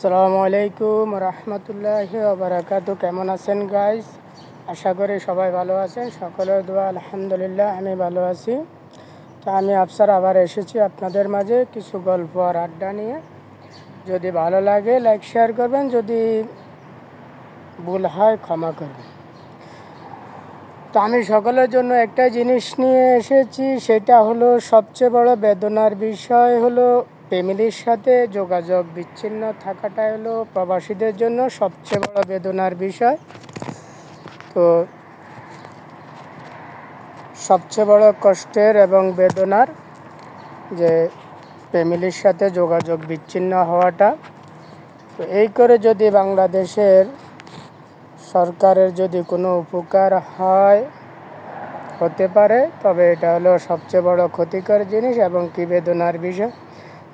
আসসালামু আলাইকুম রহমতুল্লাহ বারাকাত কেমন আছেন গাইস আশা করি সবাই ভালো আছেন। সকলের দোয়া, আলহামদুলিল্লাহ, আমি ভালো আছি। তো আমি আফসার আবার এসেছি আপনাদের মাঝে কিছু গল্প আর আড্ডা নিয়ে। যদি ভালো লাগে লাইক শেয়ার করবেন। যদি ভুল হয়, ক্ষমা করবেন। তো আমি সকলের জন্য একটা জিনিস নিয়ে এসেছি। সেটা হলো, সবচেয়ে বড় বেদনার বিষয় হলো ফ্যামিলির সাথে যোগাযোগ বিচ্ছিন্ন থাকাটা হলো প্রবাসীদের জন্য সবচেয়ে বড় বেদনার বিষয়। তো সবচেয়ে বড় কষ্টের এবং বেদনার যে ফ্যামিলির সাথে যোগাযোগ বিচ্ছিন্ন হওয়াটা, তো এই করে যদি বাংলাদেশের সরকারের যদি কোনো উপকার হয়, হতে পারে, তবে এটা হলো সবচেয়ে বড় ক্ষতিকর জিনিস এবং কি বেদনার বিষয়।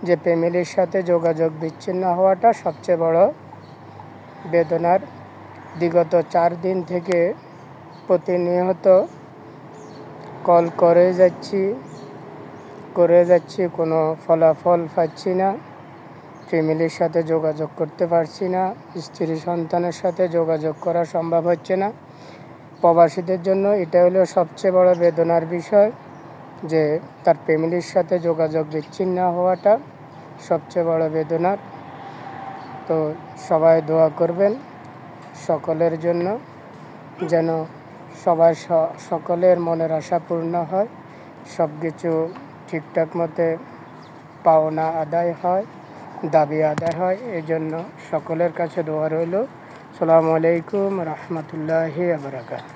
যে ফ্যামিলির সাথে যোগাযোগ বিচ্ছিন্ন হওয়াটা সবচেয়ে বড় বেদনার। বিগত চার দিন থেকে প্রতিনিয়ত কল করে যাচ্ছি করে যাচ্ছি, কোনো ফলাফল পাচ্ছি না। ফ্যামিলির সাথে যোগাযোগ করতে পারছি না, স্ত্রী সন্তানের সাথে যোগাযোগ করা সম্ভব হচ্ছে না। প্রবাসীদের জন্য এটা হলো সবচেয়ে বড় বেদনার বিষয়। যে তার ফ্যামিলির সাথে যোগাযোগ বিচ্ছিন্ন হওয়াটা সবচেয়ে বড় বেদনার। তো সবাই দোয়া করবেন সকলের জন্য যেন সবাই সকলের মনের আশা পূর্ণ হয় সব কিছু ঠিকঠাক মতে পাওনা আদায় হয়, দাবি আদায় হয়। এই জন্য সকলের কাছে দোয়া রইল। সালামু আলাইকুম রহমতুল্লাহি আবরাকাত